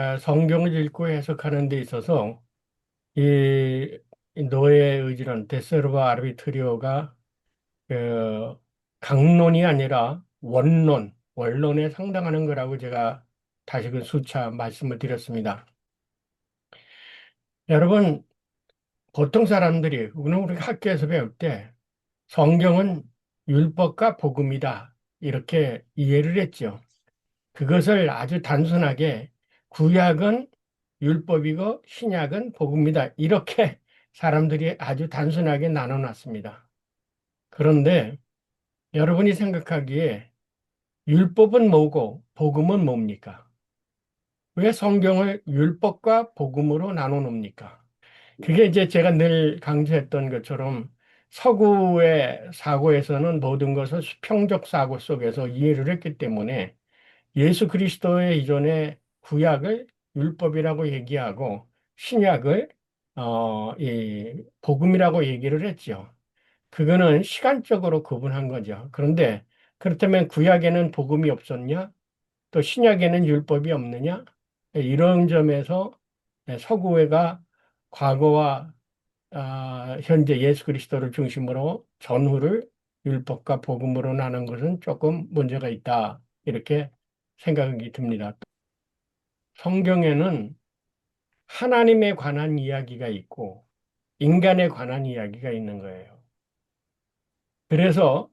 아, 성경을 읽고 해석하는 데 있어서 이 노예의 의지론 데스르바 아르비트리오가 그 강론이 아니라 원론, 원론에 상당하는 거라고 제가 다시금 수차 말씀을 드렸습니다. 여러분, 보통 사람들이, 우리는 우리 학교에서 배울 때 성경은 율법과 복음이다. 이렇게 이해를 했죠. 그것을 아주 단순하게 구약은 율법이고 신약은 복음이다. 이렇게 사람들이 아주 단순하게 나눠놨습니다. 그런데 여러분이 생각하기에 율법은 뭐고 복음은 뭡니까? 왜 성경을 율법과 복음으로 나눠 놓습니까? 그게 이제 제가 늘 강조했던 것처럼 서구의 사고에서는 모든 것을 수평적 사고 속에서 이해를 했기 때문에 예수 그리스도의 이전에 구약을 율법이라고 얘기하고 신약을 어, 이 복음이라고 얘기를 했죠. 그거는 시간적으로 구분한 거죠. 그런데 그렇다면 구약에는 복음이 없었냐? 또 신약에는 율법이 없느냐? 이런 점에서 서구회가 과거와 아, 현재 예수 그리스도를 중심으로 전후를 율법과 복음으로 나눈 것은 조금 문제가 있다. 이렇게 생각이 듭니다. 성경에는 하나님에 관한 이야기가 있고 인간에 관한 이야기가 있는 거예요. 그래서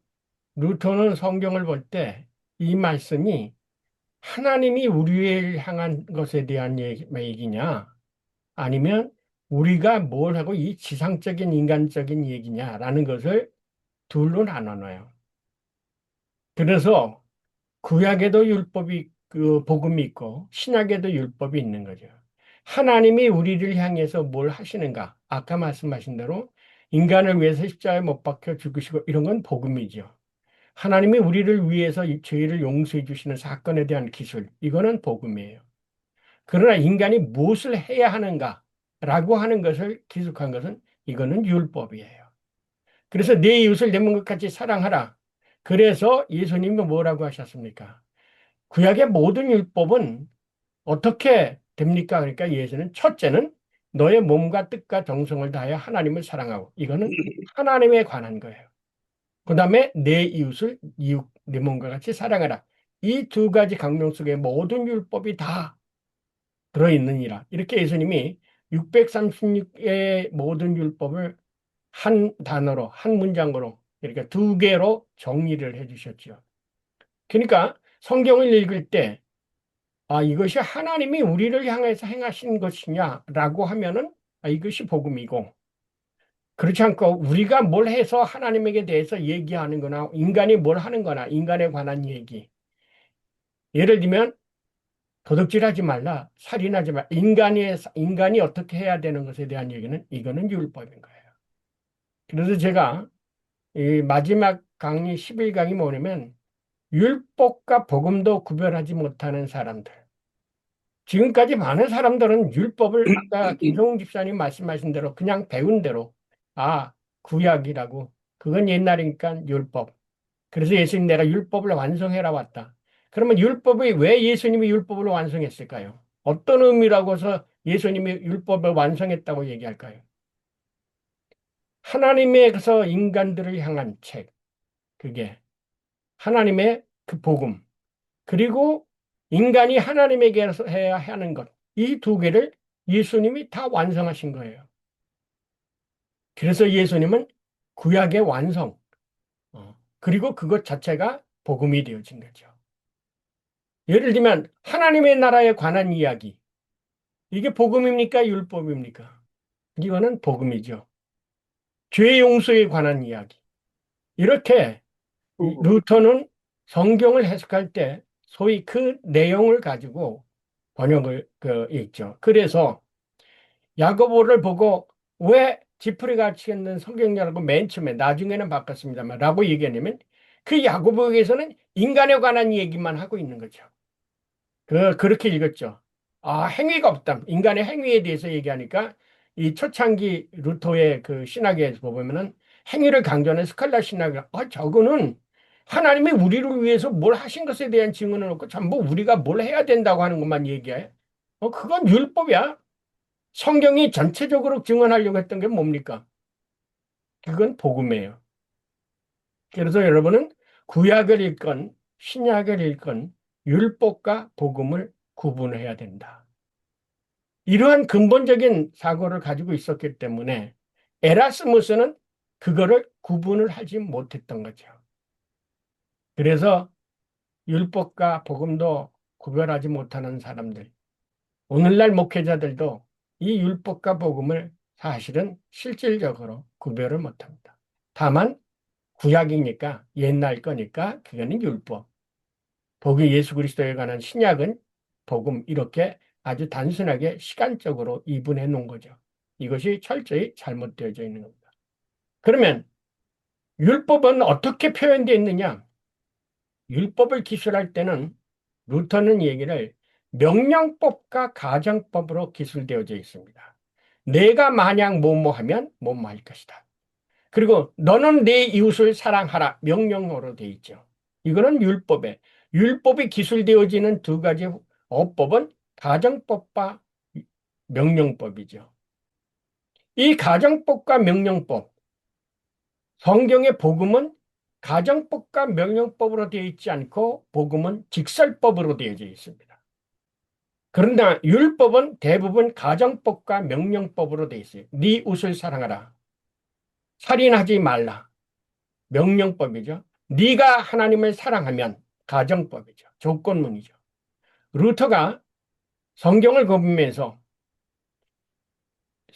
루터는 성경을 볼 때 이 말씀이 하나님이 우리를 향한 것에 대한 얘기냐 아니면 우리가 뭘 하고 이 지상적인 인간적인 얘기냐라는 것을 둘로 나눠놔요. 그래서 구약에도 율법이 그 복음이 있고 신약에도 율법이 있는 거죠. 하나님이 우리를 향해서 뭘 하시는가? 아까 말씀하신 대로 인간을 위해서 십자가에 못 박혀 죽으시고 이런 건 복음이죠. 하나님이 우리를 위해서 죄를 용서해 주시는 사건에 대한 기술 이거는 복음이에요. 그러나 인간이 무엇을 해야 하는가라고 하는 것을 기술한 것은 이거는 율법이에요. 그래서 내 이웃을 내 몸과 같이 사랑하라. 그래서 예수님이 뭐라고 하셨습니까? 구약의 모든 율법은 어떻게 됩니까? 그러니까 예수는 첫째는 너의 몸과 뜻과 정성을 다하여 하나님을 사랑하고 이거는 하나님에 관한 거예요. 그 다음에 내 이웃을 이웃 내 몸과 같이 사랑하라. 이 두 가지 강령 속에 모든 율법이 다 들어있느니라. 이렇게 예수님이 636의 모든 율법을 한 단어로, 한 문장으로, 이렇게 두 개로 정리를 해 주셨죠. 그러니까 성경을 읽을 때, 아, 이것이 하나님이 우리를 향해서 행하신 것이냐라고 하면은, 아, 이것이 복음이고, 그렇지 않고 우리가 뭘 해서 하나님에게 대해서 얘기하는 거나, 인간이 뭘 하는 거나, 인간에 관한 얘기. 예를 들면, 도둑질하지 말라, 살인하지 말라, 인간이, 인간이 어떻게 해야 되는 것에 대한 얘기는 이거는 율법인 거예요. 그래서 제가 이 마지막 강의 11강이 뭐냐면 율법과 복음도 구별하지 못하는 사람들. 지금까지 많은 사람들은 율법을 아까 김성웅 집사님 말씀하신 대로 그냥 배운 대로 아 구약이라고 그건 옛날이니까 율법. 그래서 예수님 내가 율법을 완성해라 왔다. 그러면 율법이 왜 예수님이 율법을 완성했을까요? 어떤 의미라고 해서 예수님이 율법을 완성했다고 얘기할까요? 하나님에서 인간들을 향한 책, 그게 하나님의 그 복음, 그리고 인간이 하나님에게서 해야 하는 것, 이 두 개를 예수님이 다 완성하신 거예요. 그래서 예수님은 구약의 완성, 어, 그리고 그것 자체가 복음이 되어진 거죠. 예를 들면 하나님의 나라에 관한 이야기, 이게 복음입니까? 율법입니까? 이거는 복음이죠. 죄 용서에 관한 이야기. 이렇게 루터는 성경을 해석할 때 소위 그 내용을 가지고 번역을 그 있죠. 그래서 야고보를 보고 왜 지푸리 같이 있는 성경이라고 맨 처음에 나중에는 바꿨습니다만 라고 얘기하냐면 그 야고보에서는 인간에 관한 얘기만 하고 있는 거죠. 그 그렇게 읽었죠. 아 행위가 없다. 인간의 행위에 대해서 얘기하니까 이 초창기 루터의 그 신학에서 보면은 행위를 강조하는 스칼라 신학이 아 저거는 하나님이 우리를 위해서 뭘 하신 것에 대한 증언을 놓고 전부 우리가 뭘 해야 된다고 하는 것만 얘기해. 어, 그건 율법이야. 성경이 전체적으로 증언하려고 했던 게 뭡니까? 그건 복음이에요. 그래서 여러분은 구약을 읽건 신약을 읽건 율법과 복음을 구분해야 된다. 이러한 근본적인 사고를 가지고 있었기 때문에 에라스무스는 그거를 구분을 하지 못했던 거죠. 그래서 율법과 복음도 구별하지 못하는 사람들, 오늘날 목회자들도 이 율법과 복음을 사실은 실질적으로 구별을 못합니다. 다만 구약이니까 옛날 거니까 그거는 율법. 복이 예수 그리스도에 관한 신약은 복음 이렇게 아주 단순하게 시간적으로 이분해 놓은 거죠. 이것이 철저히 잘못되어져 있는 겁니다. 그러면 율법은 어떻게 표현되어 있느냐? 율법을 기술할 때는 루터는 얘기를 명령법과 가정법으로 기술되어져 있습니다. 내가 만약 뭐뭐 하면 뭐뭐 할 것이다. 그리고 너는 내 이웃을 사랑하라 명령어로 되어 있죠. 이거는 율법에 율법이 기술되어지는 두 가지 어법은 가정법과 명령법이죠. 이 가정법과 명령법 성경의 복음은 가정법과 명령법으로 되어 있지 않고 복음은 직설법으로 되어져 있습니다. 그런데 율법은 대부분 가정법과 명령법으로 되어 있어요. 네 옷을 사랑하라. 살인하지 말라. 명령법이죠. 네가 하나님을 사랑하면 가정법이죠. 조건문이죠. 루터가 성경을 거부면서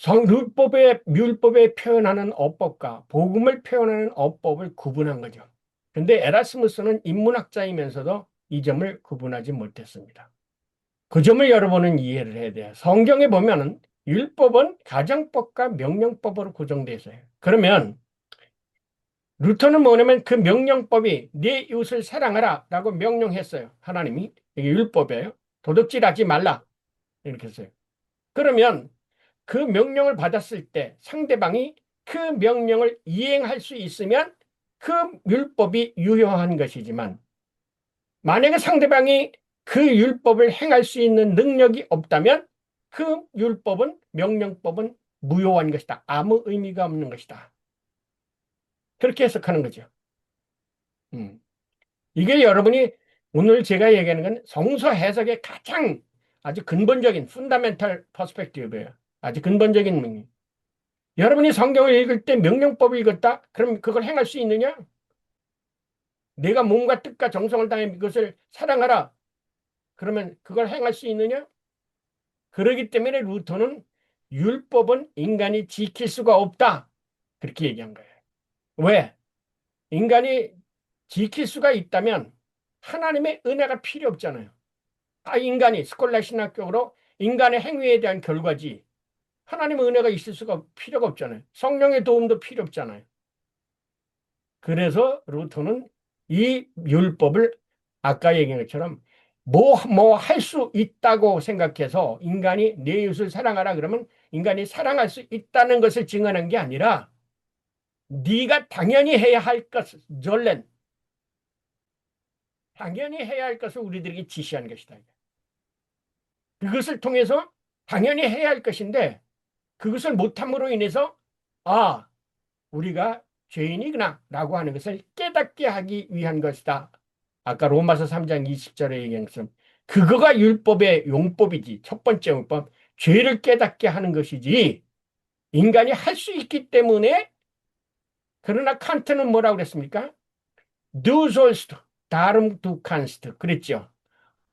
성, 율법의, 율법에 표현하는 어법과 복음을 표현하는 어법을 구분한 거죠. 근데 에라스무스는 인문학자이면서도 이 점을 구분하지 못했습니다. 그 점을 여러분은 이해를 해야 돼요. 성경에 보면은 율법은 가정법과 명령법으로 구성되어 있어요. 그러면 루터는 뭐냐면 그 명령법이 내 이웃을 사랑하라 라고 명령했어요. 하나님이. 이게 율법이에요. 도둑질하지 말라. 이렇게 했어요. 그러면 그 명령을 받았을 때 상대방이 그 명령을 이행할 수 있으면 그 율법이 유효한 것이지만 만약에 상대방이 그 율법을 행할 수 있는 능력이 없다면 그 율법은 명령법은 무효한 것이다. 아무 의미가 없는 것이다. 그렇게 해석하는 거죠. 음. 이게 여러분이 오늘 제가 얘기하는 건 성서 해석의 가장 아주 근본적인 푼다멘탈 퍼스펙티브예요. 아주 근본적인 명령. 여러분이 성경을 읽을 때 명령법을 읽었다? 그럼 그걸 행할 수 있느냐? 내가 몸과 뜻과 정성을 다해 그것을 사랑하라. 그러면 그걸 행할 수 있느냐? 그러기 때문에 루터는 율법은 인간이 지킬 수가 없다. 그렇게 얘기한 거예요. 왜? 인간이 지킬 수가 있다면 하나님의 은혜가 필요 없잖아요. 아, 인간이 스콜라 신학적으로 인간의 행위에 대한 결과지 하나님의 은혜가 있을 수가 필요가 없잖아요. 성령의 도움도 필요 없잖아요. 그래서 루터는 이 율법을 아까 얘기한 것처럼 뭐, 뭐 할 수 있다고 생각해서 인간이 내 이웃을 사랑하라 그러면 인간이 사랑할 수 있다는 것을 증언한 게 아니라 네가 당연히 해야 할 것을 전렌 당연히 해야 할 것을 우리들에게 지시한 것이다. 그것을 통해서 당연히 해야 할 것인데 그것을 못함으로 인해서 아 우리가 죄인이구나 라고 하는 것을 깨닫게 하기 위한 것이다. 아까 로마서 3장 20절에 얘기한 것처럼 그거가 율법의 용법이지. 첫 번째 용법. 죄를 깨닫게 하는 것이지. 인간이 할 수 있기 때문에 그러나 칸트는 뭐라고 그랬습니까? Du sollst, darum du kannst. 그랬죠.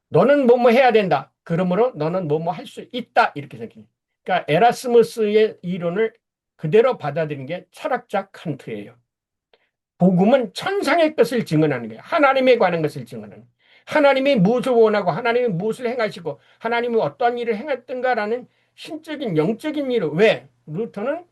너는 뭐뭐 해야 된다. 그러므로 너는 뭐뭐 할 수 있다. 이렇게 생각해요. 그러니까 에라스무스의 이론을 그대로 받아들인 게 철학자 칸트예요. 복음은 천상의 것을 증언하는 거예요. 하나님에 관한 것을 증언하는 거예요. 하나님이 무엇을 원하고 하나님이 무엇을 행하시고 하나님이 어떠한 일을 행했던가라는 신적인 영적인 일을 왜? 루터는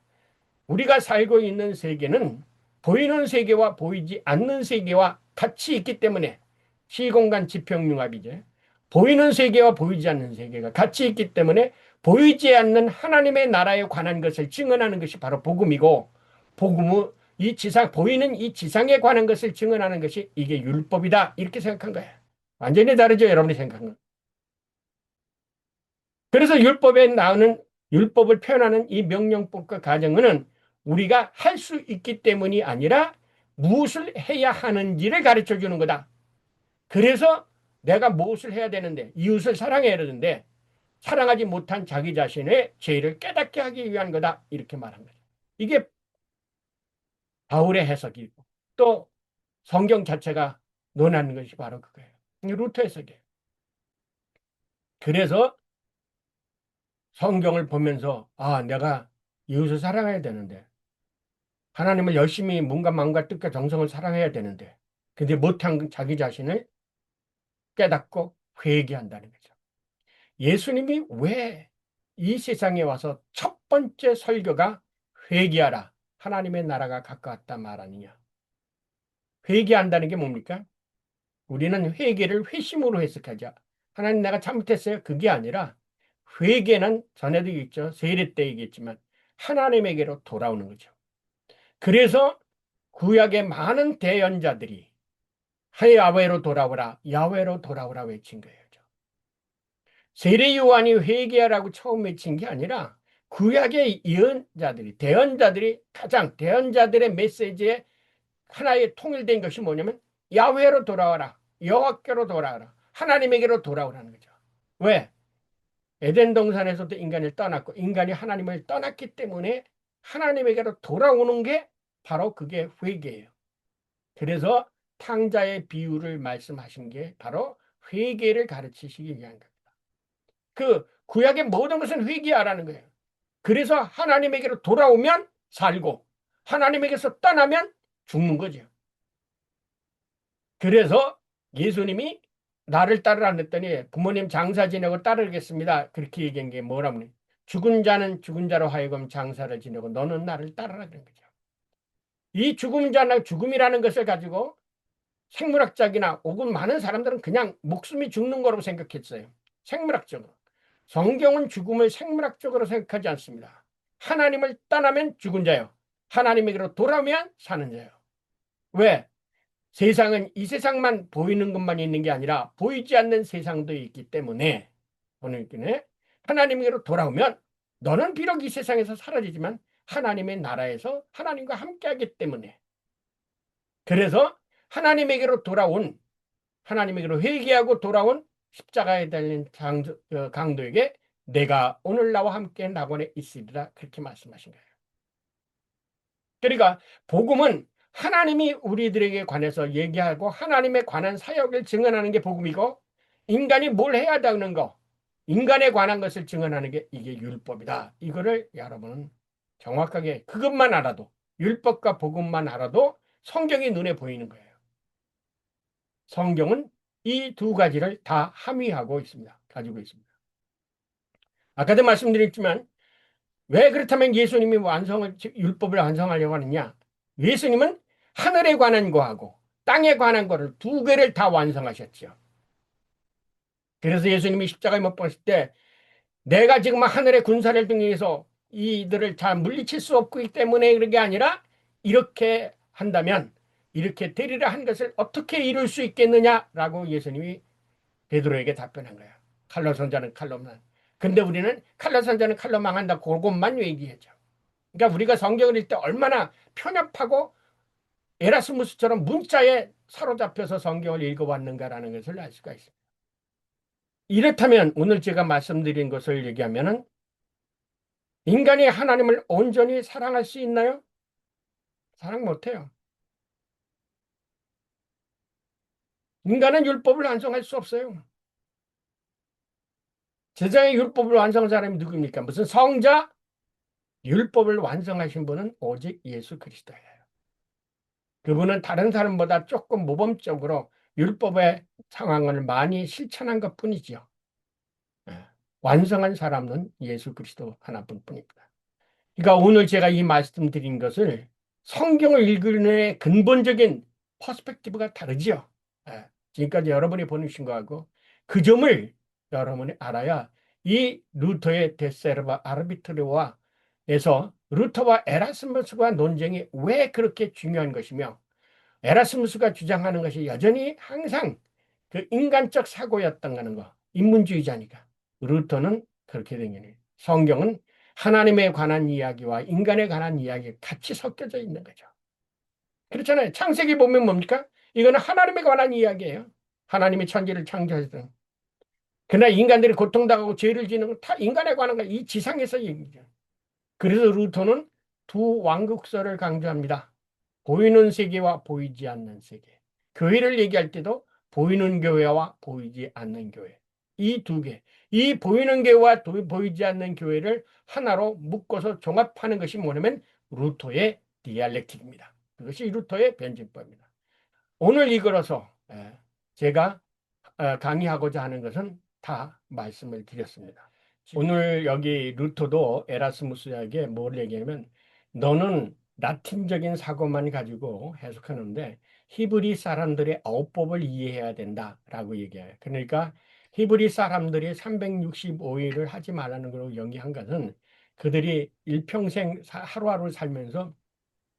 우리가 살고 있는 세계는 보이는 세계와 보이지 않는 세계와 같이 있기 때문에 시공간 지평융합이죠. 보이는 세계와 보이지 않는 세계가 같이 있기 때문에 보이지 않는 하나님의 나라에 관한 것을 증언하는 것이 바로 복음이고 복음은 이 지상 보이는 이 지상에 관한 것을 증언하는 것이 이게 율법이다 이렇게 생각한 거예요. 완전히 다르죠 여러분이 생각한 건. 그래서 율법에 나오는 율법을 표현하는 이 명령법과 가정은 우리가 할 수 있기 때문이 아니라 무엇을 해야 하는지를 가르쳐 주는 거다. 그래서 내가 무엇을 해야 되는데 이웃을 사랑해야 되는데 사랑하지 못한 자기 자신의 죄를 깨닫게 하기 위한 거다. 이렇게 거죠. 이게 바울의 해석이고 또 성경 자체가 논하는 것이 바로 그거예요. 루터 해석이에요. 그래서 성경을 보면서 아 내가 이웃을 사랑해야 되는데 하나님을 열심히 몸과 마음과 뜻과 정성을 사랑해야 되는데 근데 못한 자기 자신을 깨닫고 회개한다는 거죠. 예수님이 왜 이 세상에 와서 첫 번째 설교가 회개하라 하나님의 나라가 가까웠다 말하느냐? 회개한다는 게 뭡니까? 우리는 회개를 회심으로 해석하자. 하나님 내가 잘못했어요. 그게 아니라 회개는 전에도 있죠. 세례 때 얘기했지만 하나님에게로 돌아오는 거죠. 그래서 구약의 많은 대연자들이 야외로 돌아오라, 야외로 돌아오라 외친 거예요. 세례 요한이 회개하라고 처음 외친 게 아니라 구약의 예언자들이, 대언자들이 가장 대언자들의 메시지에 하나의 통일된 것이 뭐냐면 야외로 돌아와라, 여호와께로 돌아와라, 하나님에게로 돌아오라는 거죠. 왜? 에덴 동산에서도 인간을 떠났고 인간이 하나님을 떠났기 때문에 하나님에게로 돌아오는 게 바로 그게 회개예요. 그래서 탕자의 비유를 말씀하신 게 바로 회개를 가르치시기 위한 겁니다. 그 구약의 모든 것은 회개하라는 거예요. 그래서 하나님에게로 돌아오면 살고 하나님에게서 떠나면 죽는 거죠. 그래서 예수님이 나를 따르라 했더니 부모님 장사 지내고 따르겠습니다. 그렇게 얘기한 게 뭐라면 죽은 자는 죽은 자로 하여금 장사를 지내고 너는 나를 따르라 그런 거죠. 이 죽음 자나 죽음이라는 것을 가지고 생물학적이나 혹은 많은 사람들은 그냥 목숨이 죽는 거라고 생각했어요. 생물학적으로. 성경은 죽음을 생물학적으로 생각하지 않습니다. 하나님을 떠나면 죽은 자요. 하나님에게로 돌아오면 사는 자요. 왜? 세상은 이 세상만 보이는 것만 있는 게 아니라 보이지 않는 세상도 있기 때문에 오늘 기에 하나님에게로 돌아오면 너는 비록 이 세상에서 사라지지만 하나님의 나라에서 하나님과 함께하기 때문에 그래서 하나님에게로 돌아온 하나님에게로 회개하고 돌아온 십자가에 달린 어, 강도에게 내가 오늘 나와 함께 낙원에 있으리라 그렇게 말씀하신 거예요. 그러니까 복음은 하나님이 우리들에게 관해서 얘기하고 하나님에 관한 사역을 증언하는 게 복음이고 인간이 뭘 해야 되는 거 인간에 관한 것을 증언하는 게 이게 율법이다. 이거를 여러분은 정확하게 그것만 알아도 율법과 복음만 알아도 성경이 눈에 보이는 거예요. 성경은 이 두 가지를 다 함의하고 있습니다. 가지고 있습니다. 아까도 말씀드렸지만 왜 그렇다면 예수님이 완성을 율법을 완성하려고 하느냐? 예수님은 하늘에 관한 거하고 땅에 관한 거를 두 개를 다 완성하셨죠. 그래서 예수님이 십자가에 못 박았을 때 내가 지금 하늘의 군사를 등에서 이들을 잘 물리칠 수 없기 때문에 그런 게 아니라 이렇게 한다면 이렇게 되리라 한 것을 어떻게 이룰 수 있겠느냐라고 예수님이 베드로에게 답변한 거야. 칼로 선자는 칼로만. 근데 우리는 칼로 선자는 칼로 망한다. 그것만 얘기하죠. 그러니까 우리가 성경을 읽을 때 얼마나 편협하고 에라스무스처럼 문자에 사로잡혀서 성경을 읽어왔는가라는 것을 알 수가 있습니다. 이렇다면 오늘 제가 말씀드린 것을 얘기하면은 인간이 하나님을 온전히 사랑할 수 있나요? 사랑 못해요. 인간은 율법을 완성할 수 없어요. 세상의 율법을 완성한 사람이 누굽니까? 무슨 성자? 율법을 완성하신 분은 오직 예수 그리스도예요. 그분은 다른 사람보다 조금 모범적으로 율법의 상황을 많이 실천한 것 뿐이지요. 예. 완성한 사람은 예수 그리스도 하나뿐 뿐입니다. 그러니까 오늘 제가 이 말씀 드린 것을 성경을 읽는 근본적인 퍼스펙티브가 다르지요. 예. 지금까지 여러분이 보내주신 거하고 그 점을 여러분이 알아야 이 루터의 데세르바 아르비트르와 에서 루터와 에라스무스가 논쟁이 왜 그렇게 중요한 것이며 에라스무스가 주장하는 것이 여전히 항상 그 인간적 사고였던 거는 거 인문주의자니까 루터는 그렇게 된 거예요. 성경은 하나님에 관한 이야기와 인간에 관한 이야기 같이 섞여져 있는 거죠. 그렇잖아요. 창세기 보면 뭡니까? 이거는 하나님에 관한 이야기예요. 하나님이 천지를 창조하셨던. 그러나 인간들이 고통당하고 죄를 지는 건 다 인간에 관한 거, 이 지상에서 얘기죠. 그래서 루터는 두 왕국설을 강조합니다. 보이는 세계와 보이지 않는 세계. 교회를 얘기할 때도 보이는 교회와 보이지 않는 교회. 이 두 개. 이 보이는 교회와 보이지 않는 교회를 하나로 묶어서 종합하는 것이 뭐냐면 루터의 디알렉틱입니다. 그것이 루터의 변증법입니다. 오늘 이걸어서 예, 제가 어, 강의하고자 하는 것은 다 말씀을 드렸습니다. 오늘 여기 루터도 에라스무스에게 뭘 얘기하냐면 너는 라틴적인 사고만 가지고 해석하는데 히브리 사람들의 어법을 이해해야 된다라고 얘기해요. 그러니까 히브리 사람들이 365일을 하지 말라는 걸로 연기한 것은 그들이 일평생 하루하루 살면서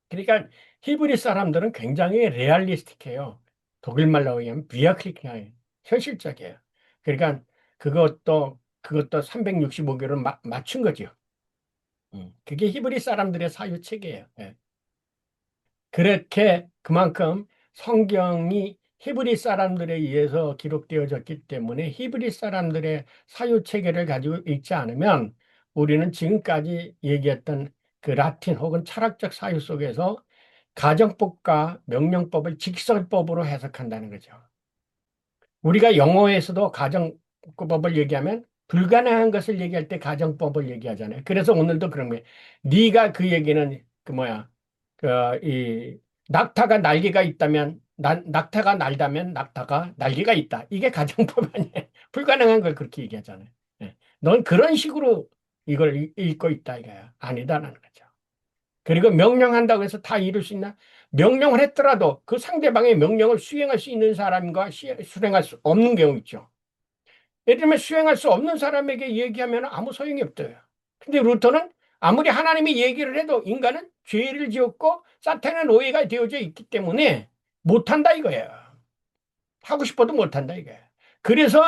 그러니까 히브리 사람들은 굉장히 레알리스틱해요. 독일말로 얘기하면 비아클릭해요. 현실적이에요. 그러니까 그것도 그것도 365개를 마, 맞춘 거죠. 음, 그게 히브리 사람들의 사유 체계예요. 예. 그렇게 그만큼 성경이 히브리 사람들에 의해서 기록되어졌기 때문에 히브리 사람들의 사유 체계를 가지고 있지 않으면 우리는 지금까지 얘기했던 그 라틴 혹은 철학적 사유 속에서 가정법과 명령법을 직설법으로 해석한다는 거죠. 우리가 영어에서도 가정법을 얘기하면 불가능한 것을 얘기할 때 가정법을 얘기하잖아요. 그래서 오늘도 그런 거예요. 네가 그 얘기는 그 뭐야 그이 낙타가 날개가 있다면 나, 낙타가 날다면 낙타가 날개가 있다. 이게 가정법 아니에요. 불가능한 걸 그렇게 얘기하잖아요. 네. 넌 그런 식으로 이걸 읽고 있다 이거야. 아니다라는 거죠. 그리고 명령한다고 해서 다 이룰 수 있나? 명령을 했더라도 그 상대방의 명령을 수행할 수 있는 사람과 수행할 수 없는 경우 있죠. 예를 들면 수행할 수 없는 사람에게 얘기하면 아무 소용이 없대요. 근데 루터는 아무리 하나님이 얘기를 해도 인간은 죄를 지었고 사탄의 노예가 되어져 있기 때문에 못한다 이거예요. 하고 싶어도 못한다 이거예요. 그래서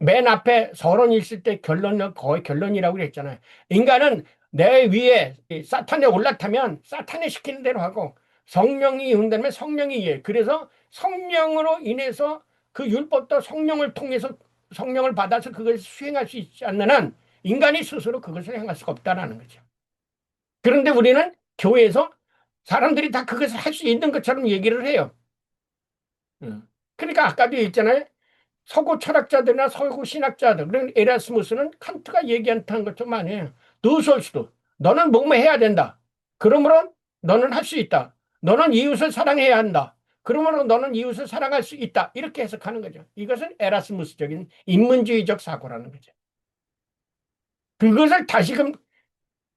맨 앞에 서론 있을 때 결론은 거의 결론이라고 그랬잖아요. 인간은 내 위에 사탄에 올라타면 사탄이 시키는 대로 하고 성령이 운다면 성령이 예. 그래서 성령으로 인해서 그 율법도 성령을 통해서 성령을 받아서 그것을 수행할 수 있지 않는 한 인간이 스스로 그것을 행할 수가 없다라는 거죠. 그런데 우리는 교회에서 사람들이 다 그것을 할 수 있는 것처럼 얘기를 해요. 그러니까 아까도 얘기했잖아요. 서구 철학자들이나 서구 신학자들, 그런 에라스무스는 칸트가 얘기한 것좀 아니에요. 너솔수도 너는 뭐뭐 해야 된다. 그러므로 너는 할 수 있다. 너는 이웃을 사랑해야 한다. 그러므로 너는 이웃을 사랑할 수 있다. 이렇게 해석하는 거죠. 이것은 에라스무스적인 인문주의적 사고라는 거죠. 그것을 다시금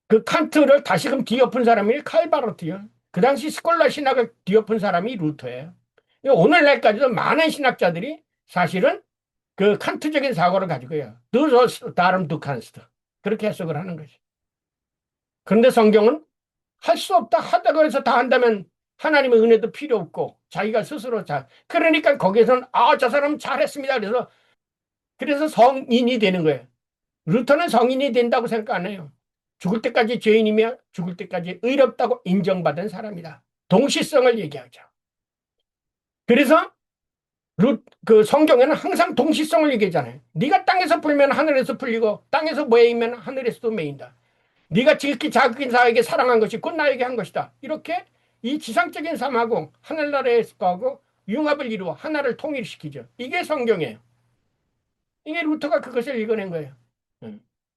그 칸트를 다시금 뒤엎은 사람이 칼바로트요. 그 당시 스콜라 신학을 뒤엎은 사람이 루터예요. 오늘날까지도 많은 신학자들이 사실은 그 칸트적인 사고를 가지고요. 드저 다름 두 칸스트 그렇게 해석을 하는 거죠. 그런데 성경은 할 수 없다 하다고 해서 다 한다면 하나님의 은혜도 필요 없고 자기가 스스로 잘 그러니까 거기에서는 아 저 사람 잘했습니다 그래서 그래서 성인이 되는 거예요. 루터는 성인이 된다고 생각 안 해요. 죽을 때까지 죄인이며 죽을 때까지 의롭다고 인정받은 사람이다. 동시성을 얘기하죠. 그래서 루, 그 성경에는 항상 동시성을 얘기하잖아요. 네가 땅에서 풀면 하늘에서 풀리고 땅에서 모이면 하늘에서도 메인다. 네가 지극히 자극인 사에게 사랑한 것이 곧 나에게 한 것이다. 이렇게 이 지상적인 삶하고 하늘나라의 거하고 융합을 이루어 하나를 통일시키죠. 이게 성경이에요. 이게 루터가 그것을 읽어낸 거예요.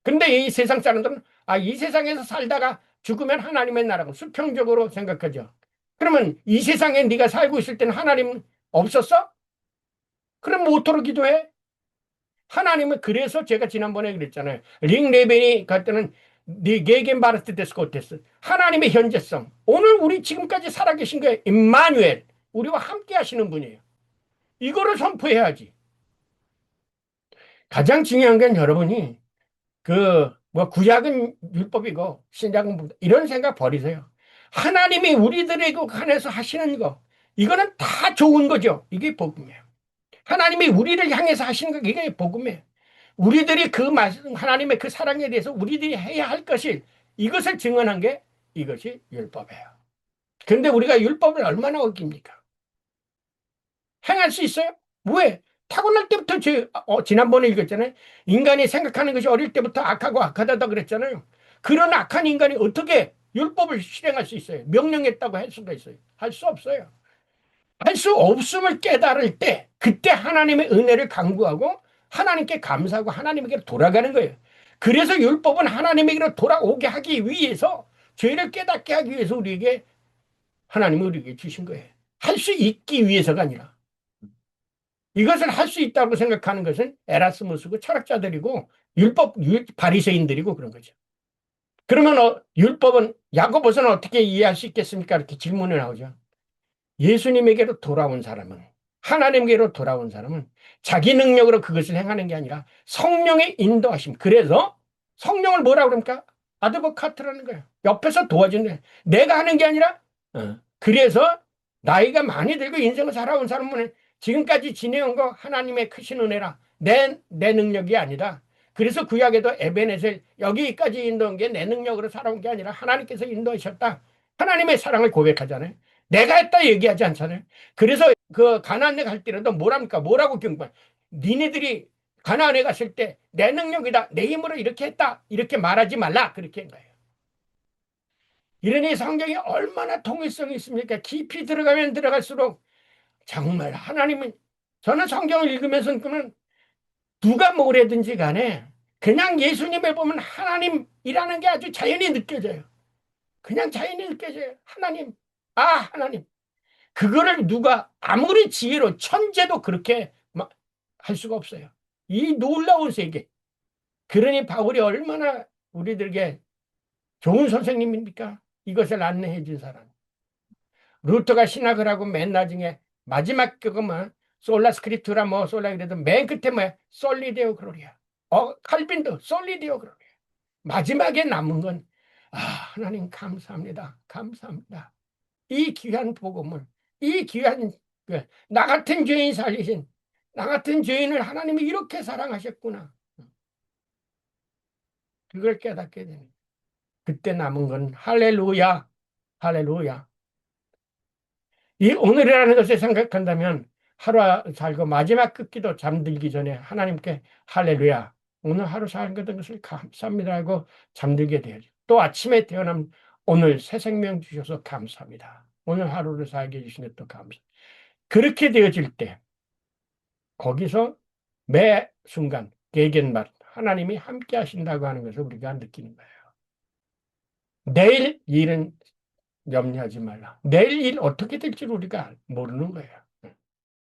근데 이 세상 사람들은 아, 이 세상에서 살다가 죽으면 하나님의 나라고 수평적으로 생각하죠. 그러면 이 세상에 네가 살고 있을 때는 하나님 없었어? 그럼 뭐토록 기도해? 하나님은 그래서 제가 지난번에 그랬잖아요. 링 레벨이 갈 때는 네게겐 바르트 데스코 어땠어? 하나님의 현재성. 오늘 우리 지금까지 살아계신 거예요. 임마누엘. 우리와 함께 하시는 분이에요. 이거를 선포해야지. 가장 중요한 건 여러분이 그 뭐 구약은 율법이고 신약은 이런 생각 버리세요. 하나님이 우리들에게 관해서 하시는 거 이거는 다 좋은 거죠. 이게 복음이에요. 하나님이 우리를 향해서 하시는 거 이게 복음이에요. 우리들이 그 말씀, 하나님의 그 사랑에 대해서 우리들이 해야 할 것을 이것을 증언한 게 이것이 율법이에요. 그런데 우리가 율법을 얼마나 어깁니까? 행할 수 있어요? 왜? 타고날 때부터 제, 어, 지난번에 읽었잖아요. 인간이 생각하는 것이 어릴 때부터 악하고 악하다다 그랬잖아요. 그런 악한 인간이 어떻게 율법을 실행할 수 있어요? 명령했다고 할 수가 있어요? 할 수 없어요. 할 수 없음을 깨달을 때 그때 하나님의 은혜를 강구하고 하나님께 감사하고 하나님에게 돌아가는 거예요. 그래서 율법은 하나님에게로 돌아오게 하기 위해서 죄를 깨닫게 하기 위해서 우리에게 하나님이 우리에게 주신 거예요. 할 수 있기 위해서가 아니라 이것을 할 수 있다고 생각하는 것은 에라스무스고 철학자들이고 율법 율- 바리새인들이고 그런 거죠. 그러면 어, 율법은 야고보서는 어떻게 이해할 수 있겠습니까? 이렇게 질문이 나오죠. 예수님에게로 돌아온 사람은 하나님께로 돌아온 사람은 자기 능력으로 그것을 행하는 게 아니라 성령의 인도하심. 그래서 성령을 뭐라고 그럽니까? 아드보카트라는 거예요. 옆에서 도와주는. 내가 하는 게 아니라 어, 그래서 나이가 많이 들고 인생을 살아온 사람은 지금까지 지내온 거 하나님의 크신 은혜라 내, 내 능력이 아니다. 그래서 구약에도 에베넷을 여기까지 인도한 게 내 능력으로 살아온 게 아니라 하나님께서 인도하셨다. 하나님의 사랑을 고백하잖아요. 내가 했다 얘기하지 않잖아요. 그래서 그 가나안에 갈 때라도 뭐랍니까? 뭐라고 경고? 니네들이 가나안에 갔을 때 내 능력이다. 내 힘으로 이렇게 했다. 이렇게 말하지 말라. 그렇게 한 거예요. 이러니 성경이 얼마나 통일성이 있습니까? 깊이 들어가면 들어갈수록 정말 하나님은 저는 성경을 읽으면서 그러면 누가 뭐래든지 간에 그냥 예수님을 보면 하나님이라는 게 아주 자연히 느껴져요. 그냥 자연히 느껴져요. 하나님. 아, 하나님. 그거를 누가 아무리 지혜로 천재도 그렇게 마- 할 수가 없어요. 이 놀라운 세계. 그러니 바울이 얼마나 우리들에게 좋은 선생님입니까? 이것을 안내해 준 사람. 루터가 신학을 하고 맨 나중에 마지막 그거만 솔라 스크립투라 뭐 솔라 그래도 맨 끝에 뭐야? 솔리데오 그로리아. 어, 칼빈도 솔리데오 그로리아. 마지막에 남은 건 아, 하나님 감사합니다. 감사합니다. 이 귀한 복음을 이 귀한 그, 나 같은 죄인 살리신 나 같은 죄인을 하나님이 이렇게 사랑하셨구나. 그걸 깨닫게 되는. 그때 남은 건 할렐루야, 할렐루야. 이 오늘이라는 것을 생각한다면 하루 살고 마지막 끝기도 잠들기 전에 하나님께 할렐루야, 오늘 하루 살 것을 감사합니다 하고 잠들게 되죠. 또 아침에 태어나면 오늘 새 생명 주셔서 감사합니다. 오늘 하루를 살게 해주신 것도 감사. 그렇게 되어질 때 거기서 매 순간 개견맛 하나님이 함께 하신다고 하는 것을 우리가 느끼는 거예요. 내일 일은 염려하지 말라. 내일 일 어떻게 될지 우리가 모르는 거예요.